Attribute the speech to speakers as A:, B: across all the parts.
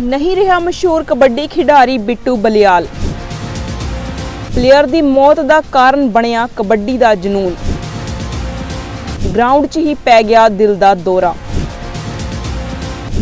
A: ਨਹੀਂ ਰਿਹਾ ਮਸ਼ਹੂਰ ਕਬੱਡੀ ਖਿਡਾਰੀ ਬਿੱਟੂ ਬਲਿਆਲ। ਪਲੇਅਰ ਦੀ ਮੌਤ ਦਾ ਕਾਰਨ ਬਣਿਆ ਕਬੱਡੀ ਦਾ ਜਨੂਨ। ਗਰਾਊਂਡ 'ਚ ਹੀ ਪੈ ਗਿਆ ਦਿਲ ਦਾ ਦੌਰਾ।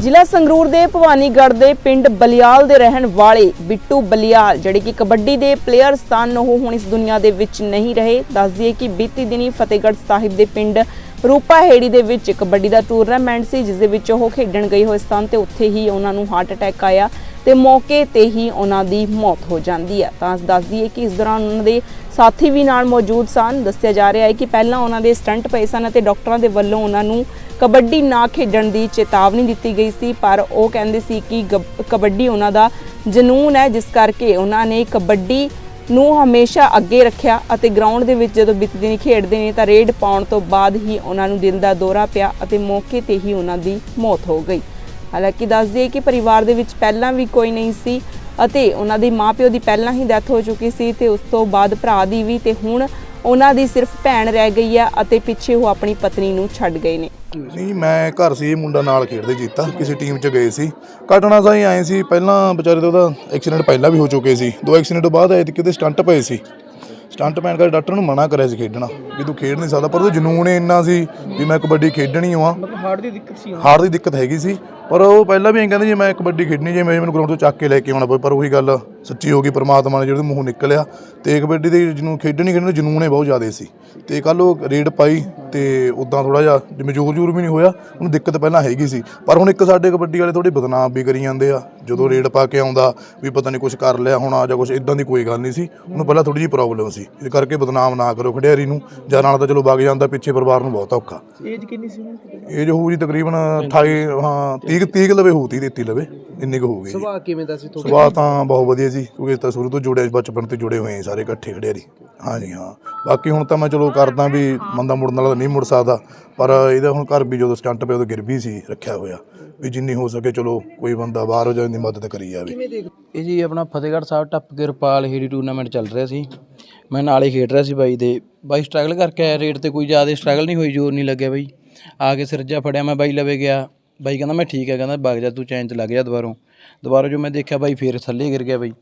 A: ਜ਼ਿਲ੍ਹਾ ਸੰਗਰੂਰ ਦੇ ਭਵਾਨੀਗੜ੍ਹ ਦੇ ਪਿੰਡ ਬਲਿਆਲ ਦੇ ਰਹਿਣ ਵਾਲੇ ਬਿੱਟੂ ਬਲਿਆਲ, ਜਿਹੜੇ ਕਿ ਕਬੱਡੀ ਦੇ ਪਲੇਅਰ ਸਨ, ਉਹ ਹੁਣ ਇਸ ਦੁਨੀਆ ਦੇ ਵਿੱਚ ਨਹੀਂ ਰਹੇ। ਦੱਸ ਦਈਏ ਕਿ ਬੀਤੀ ਦਿਨੀ ਫਤਿਹਗੜ੍ਹ ਸਾਹਿਬ ਦੇ ਪਿੰਡ ਰੂਪਾ ਹੇੜੀ ਦੇ ਵਿੱਚ ਕਬੱਡੀ ਦਾ ਟੂਰਨਾਮੈਂਟ ਸੀ, ਜਿਸ ਦੇ ਵਿੱਚ ਉਹ ਖੇਡਣ ਗਏ ਹੋਏ ਸਨ ਤੇ ਉੱਥੇ ਹੀ ਉਹਨਾਂ ਨੂੰ ਹਾਰਟ ਅਟੈਕ ਆਇਆ ਤੇ ਮੌਕੇ ਤੇ ਹੀ ਉਹਨਾਂ ਦੀ ਮੌਤ ਹੋ ਜਾਂਦੀ ਹੈ। ਤਾਂ ਦੱਸ ਦਈਏ ਕਿ ਇਸ ਦੌਰਾਨ ਉਹਨਾਂ ਦੇ ਸਾਥੀ ਵੀ ਨਾਲ ਮੌਜੂਦ ਸਨ। ਦੱਸਿਆ ਜਾ ਰਿਹਾ ਹੈ ਕਿ ਪਹਿਲਾਂ ਉਹਨਾਂ ਦੇ ਸਟੰਟ ਪਏ ਸਨ ਅਤੇ ਡਾਕਟਰਾਂ ਦੇ ਵੱਲੋਂ ਉਹਨਾਂ ਨੂੰ ਕਬੱਡੀ ਨਾ ਖੇਡਣ ਦੀ ਚੇਤਾਵਨੀ ਦਿੱਤੀ ਗਈ ਸੀ, ਪਰ ਉਹ ਕਹਿੰਦੇ ਸੀ ਕਿ ਗਬ- ਕਬੱਡੀ ਉਹਨਾਂ ਦਾ ਜਨੂਨ ਹੈ, ਜਿਸ ਕਰਕੇ ਉਹਨਾਂ ਨੇ ਕਬੱਡੀ ਨੂੰ ਹਮੇਸ਼ਾ ਅੱਗੇ ਰੱਖਿਆ ਅਤੇ ਗਰਾਊਂਡ ਦੇ ਵਿੱਚ ਜਦੋਂ ਬਿੱਤ ਦਿਨ ਖੇਡਦੇ ਨੇ, ਤਾਂ ਰੇਡ ਪਾਉਣ ਤੋਂ ਬਾਅਦ ਹੀ ਉਹਨਾਂ ਨੂੰ ਦਿਲ ਦਾ ਦੌਰਾ ਪਿਆ ਅਤੇ ਮੌਕੇ ਤੇ ਹੀ ਉਹਨਾਂ ਦੀ ਮੌਤ ਹੋ ਗਈ। ਹਾਲਾਂਕਿ ਦੱਸ ਦਈਏ ਕਿ ਪਰਿਵਾਰ ਦੇ ਵਿੱਚ ਪਹਿਲਾਂ ਵੀ ਕੋਈ ਨਹੀਂ ਸੀ ਅਤੇ ਉਹਨਾਂ ਦੇ ਮਾਪਿਓ ਦੀ ਪਹਿਲਾਂ ਹੀ ਡੈਥ ਹੋ ਚੁੱਕੀ ਸੀ ਤੇ ਉਸ ਤੋਂ ਬਾਅਦ ਭਰਾ ਦੀ ਵੀ ਤੇ ਹੁਣ ਉਹਨਾਂ ਦੀ ਸਿਰਫ ਭੈਣ ਰਹਿ ਗਈ ਹੈ ਅਤੇ ਪਿੱਛੇ ਉਹ ਆਪਣੀ ਪਤਨੀ ਨੂੰ ਛੱਡ ਗਏ ਨੇ।
B: ਨਹੀਂ ਮੈਂ ਘਰ ਸੀ ਇਹ ਮੁੰਡਾ ਨਾਲ ਖੇਡਦੇ ਜੀਤਾ। ਕਿਸੇ ਟੀਮ 'ਚ ਗਏ ਸੀ। ਘਟਨਾ ਸਾਈ ਆਏ ਸੀ ਪਹਿਲਾਂ ਵਿਚਾਰੇ ਦਾ ਉਹਦਾ ਐਕਸੀਡੈਂਟ ਪਹਿਲਾਂ ਵੀ ਹੋ ਚੁੱਕੇ ਸੀ। ਦੋ ਐਕਸੀਡੈਂਟ ਤੋਂ ਬਾਅਦ ਆਏ ਤੇ ਕਿਤੇ ਸਟੰਟ ਪਏ ਸੀ। ਸਟੰਟ ਪੈਣ ਕਰਕੇ ਡਾਕਟਰ ਨੂੰ ਮਨਾ ਕਰਿਆ ਸੀ ਖੇਡਣਾ। ਵੀ ਤੂੰ ਖੇਡ ਨਹੀਂ ਸਕਦਾ। ਪਰ ਉਹ ਜਨੂਨ ਹੀ ਇੰਨਾ ਸੀ ਵੀ ਮੈਂ ਕਬੱਡੀ ਖੇਡਣੀ ਆ
C: ਮਤਲਬ ਹਾਰਟ ਦੀ ਦਿੱਕਤ ਸੀ
B: ਹਾਰਟ ਦੀ ਦਿੱਕਤ ਹੈਗੀ ਸੀ। ਪਰ ਉਹ ਪਹਿਲਾਂ ਵੀ ਐਂ ਕਹਿੰਦੇ ਜੇ ਮੈਂ ਕਬੱਡੀ ਖੇਡਣੀ ਜੇ ਮੈਨੂੰ ਗਰਾਊਂਡ ਤੋਂ ਚੱਕ ਕੇ ਲੈ ਕੇ ਆਉਣਾ ਪਵੇ। ਪਰ ਉਹੀ ਗੱਲ ਸੱਚੀ ਹੋ ਗਈ ਪ੍ਰਮਾਤਮਾ ਨੇ ਜਿਹੜੇ ਮੂੰਹੋਂ ਨਿਕਲਿਆ। ਤੇ ਕਬੱਡੀ ਦੇ ਜਿਹਨੂੰ ਖੇਡਣੀ ਖੇਡਣੀ ਜਨੂਨ ਹੀ ਬਹੁਤ ਜ਼ਿਆਦਾ ਸੀ। ਤੇ ਕੱਲ ਉਹ ਰੇਡ ਪਾਈ। ਤੇ ਉਦਾਂ ਥੋੜਾ ਜਿਹਾ ਜਿਵੇਂ ਜ਼ੋਰ ਜ਼ੋਰ ਵੀ ਨਹੀਂ ਹੋਇਆ ਉਹਨੂੰ ਦਿੱਕਤ ਪਹਿਲਾਂ ਹੈਗੀ ਸੀ। ਪਰ ਹੁਣ ਇੱਕ ਸਾਡੇ ਕਬੱਡੀ ਵਾਲੇ ਥੋੜੀ ਬਦਨਾਮ ਵੀ ਕਰੀ ਜਾਂਦੇ ਆ। ਜਦੋਂ ਰੇਡ ਪਾ ਕੇ ਆਉਂਦਾ ਵੀ ਪਤਾ ਨਹੀਂ ਕੁਝ ਕਰ ਲਿਆ ਹੋਣਾ ਜਾਂ ਕੁਝ ਇਦਾਂ ਦੀ ਕੋਈ ਗੱਲ ਨਹੀਂ ਸੀ। ਉਹਨੂੰ ਪਹਿਲਾਂ ਥੋੜੀ ਜਿਹੀ ਪ੍ਰੋਬਲਮ ਸੀ। ਇਹ ਕਰਕੇ ਬਦਨਾਮ ਨਾ ਕਰੋ ਖਿਡਾਰੀ ਨੂੰ। ਜਾਂ ਨਾਲ ਤਾਂ ਚਲੋ ਵਗ ਜਾਂਦਾ ਪਿੱਛੇ ਪਰਿਵਾਰ ਨੂੰ ਬਹੁਤ ਔਖਾ।
C: ਏਜ ਕਿੰਨੀ ਸੀ
B: ਏਜ ਹੋਊ ਜੀ ਤਕਰੀਬਨ 28 ਹਾਂ 30 30 ਲਵੇ ਹੋਤੀ ਦਿੱਤੀ ਲਵੇ। ਇੰਨੀ ਕੁ ਹੋਊਗੀ। ਜੀ
C: ਸੁਭਾਅ ਕਿਵੇਂ ਦਾ ਸੀ ਤੁਹਾਡਾ?
B: ਸੁਭਾਅ ਤਾਂ ਬਹੁਤ ਵਧੀਆ ਜੀ। ਕਿਉਂਕਿ ਇਸ ਤਾਂ ਸ਼ੁਰੂ ਤੋਂ ਜੁੜੇ ਬਚਪਨ ਤੋਂ ਜੁੜੇ ਹੋਏ ਹਾਂ ਸਾਰੇ ਇਕੱਠੇ ਖੜਿਆਰੀ ਹਾਂਜੀ, ਹਾਂ। ਬਾਕੀ ਹੁਣ ਤਾਂ ਮੈਂ ਚਲੋ ਕਰਦਾ ਵੀ ਬੰਦਾ ਮੁੜਨ ਵਾਲਾ ਤਾਂ ਨਹੀਂ ਮੁੜ ਸਕਦਾ, ਪਰ ਇਹਦਾ ਹੁਣ ਘਰ ਵੀ ਜਦੋਂ ਸਟੰਟ ਪਿਆ ਉਦੋਂ ਗਿਰ ਵੀ ਸੀ, ਰੱਖਿਆ ਹੋਇਆ। ਵੀ ਜਿੰਨੀ ਹੋ ਸਕੇ ਚਲੋ ਕੋਈ ਬੰਦਾ ਬਾਹਰ ਹੋ ਜਾਵੇ ਦੀ ਮਦਦ ਕਰੀ ਜਾਵੇ।
D: ਇਹ ਜੀ ਆਪਣਾ ਫਤਿਹਗੜ੍ਹ ਸਾਹਿਬ ਟੱਪ ਕੇ ਰੁਪਾਲ ਹੀਰੀ ਟੂਰਨਾਮੈਂਟ ਚੱਲ ਰਿਹਾ ਸੀ। ਮੈਂ ਨਾਲ ਹੀ ਖੇਡ ਰਿਹਾ ਸੀ ਬਾਈ ਦੇ। ਬਾਈ ਸਟਰਗਲ ਕਰਕੇ ਆਇਆ ਰੇਟ ਤੇ ਕੋਈ ਜ਼ਿਆਦਾ ਸਟਰਗਲ ਨਹੀਂ ਹੋਈ, ਜ਼ੋਰ ਨਹੀਂ ਲੱਗਿਆ ਬਾਈ। ਆ ਕੇ ਸਿਰਜਾ ਫੜਿਆ, ਮੈਂ ਬਾਈ ਲਵੇ ਗਿਆ। ਬਾਈ ਕਹਿੰਦਾ, ਮੈਂ ਠੀਕ ਹੈ ਕਹਿੰਦਾ ਵਗ ਜਾ, ਤੂੰ ਚੈਨ ਚ ਲੱਗ ਜਾ ਦੁਬਾਰੋਂ। ਦੁਬਾਰਾ ਜੋ ਮੈਂ ਦੇਖਿਆ ਬਾਈ, ਫੇਰ ਥੱਲੇ ਗਿਰ ਗਿਆ ਬਾਈ।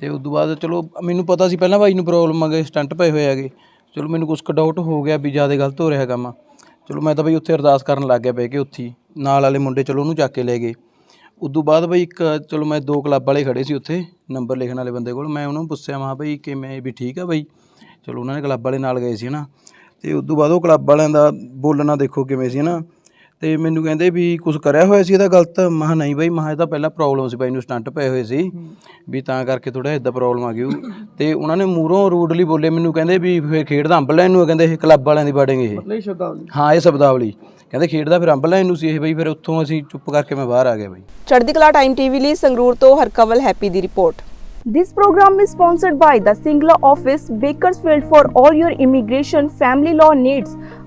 D: ਤੇ ਉਸ ਤੋਂ ਬਾਅਦ ਚਲੋ ਮੈਨੂੰ ਪਤਾ ਸੀ ਪਹਿਲਾਂ ਬਾਈ ਨੂੰ ਪ੍ਰੋਬਲਮ ਆ ਗਈ ਸਟੰਟ ਪਏ ਹੋਏ ਹੈਗੇ। ਚਲੋ ਮੈਨੂੰ ਕੁਝ ਡਾਊਟ ਹੋ ਗਿਆ ਵੀ ਜ਼ਿਆਦਾ ਗਲਤ ਹੋ ਰਿਹਾ ਕੰਮ। ਚਲੋ ਮੈਂ ਤਾਂ ਬਈ ਉੱਥੇ ਅਰਦਾਸ ਕਰਨ ਲੱਗ ਗਿਆ ਬਹਿ ਕੇ ਉੱਥੇ ਹੀ। ਨਾਲ ਵਾਲੇ ਮੁੰਡੇ ਚਲੋ ਉਹਨੂੰ ਚੱਕ ਕੇ ਲੈ ਗਏ। ਉਦੋਂ ਬਾਅਦ ਬਈ ਇੱਕ ਚਲੋ ਮੈਂ ਦੋ ਕਲੱਬ ਵਾਲੇ ਖੜੇ ਸੀ ਉੱਥੇ ਨੰਬਰ ਲਿਖਣ ਵਾਲੇ ਬੰਦੇ ਕੋਲ। ਮੈਂ ਉਹਨਾਂ ਨੂੰ ਪੁੱਛਿਆ, ਮਾ ਬਈ ਕਿਵੇਂ, ਵੀ ਠੀਕ ਆ ਬਈ? ਚਲੋ ਉਹਨਾਂ ਨੇ ਕਲੱਬ ਵਾਲੇ ਨਾਲ ਗਏ ਸੀ ਨਾ ਤੇ ਉਦੋਂ ਬਾਅਦ ਉਹ ਕਲੱਬ ਵਾਲਿਆਂ ਦਾ ਬੋਲਣਾ ਦੇਖੋ ਕਿਵੇਂ ਸੀ ਨਾ ਤੇ ਮੈਨੂੰ ਕਹਿੰਦੇ ਵੀ ਕੁਝ ਕਰਿਆ ਹੋਇਆ ਸੀ ਇਹਦਾ ਗਲਤ। ਮੈਂ ਕਿਹਾ ਨਹੀਂ ਬਈ ਮੈਂ ਕਿਹਾ ਇਹ ਤਾਂ ਪਹਿਲਾਂ ਪ੍ਰੋਬਲਮ ਸੀ ਬਾਈ ਨੂੰ ਸਟੰਟ ਪਏ ਹੋਏ ਸੀ। ਵੀ ਤਾਂ ਕਰਕੇ ਥੋੜਾ ਇਦਾਂ ਪ੍ਰੋਬਲਮ ਆ ਗਈ ਉਹ। ਤੇ ਉਹਨਾਂ ਨੇ ਮੂਹਰੋਂ ਰੂਡਲੀ ਬੋਲੇ ਮੈਨੂੰ ਕਹਿੰਦੇ ਵੀ ਫੇਰ ਖੇਡਦਾ ਅੰਬ ਲੈਣ ਨੂੰ ਆ, ਕਹਿੰਦੇ ਇਹ ਕਲੱਬ ਵਾਲਿਆਂ ਦੀ ਬਾਡਿੰਗ ਇਹ।
C: ਸ਼ਬਦਾਵਲੀ।
D: ਹਾਂ ਇਹ ਸ਼ਬਦਾਵਲੀ। ਕਹਿੰਦੇ ਖੇਡਦਾ ਫਿਰ ਅੰਬ ਲੈਣ ਨੂੰ ਸੀ ਇਹ ਬਈ ਫਿਰ ਉੱਥੋਂ ਅਸੀਂ ਚੁੱਪ ਕਰਕੇ ਮੈਂ ਬਾਹਰ ਆ ਗਿਆ ਬਈ।
A: ਚੜ੍ਹਦੀ ਕਲਾ ਟਾਈਮ ਟੀਵੀ ਲਈ ਸੰਗਰੂਰ ਤੋਂ Harkawal Happy the report This program is sponsored by the Singla office, Bakersfield for all your immigration family law needs.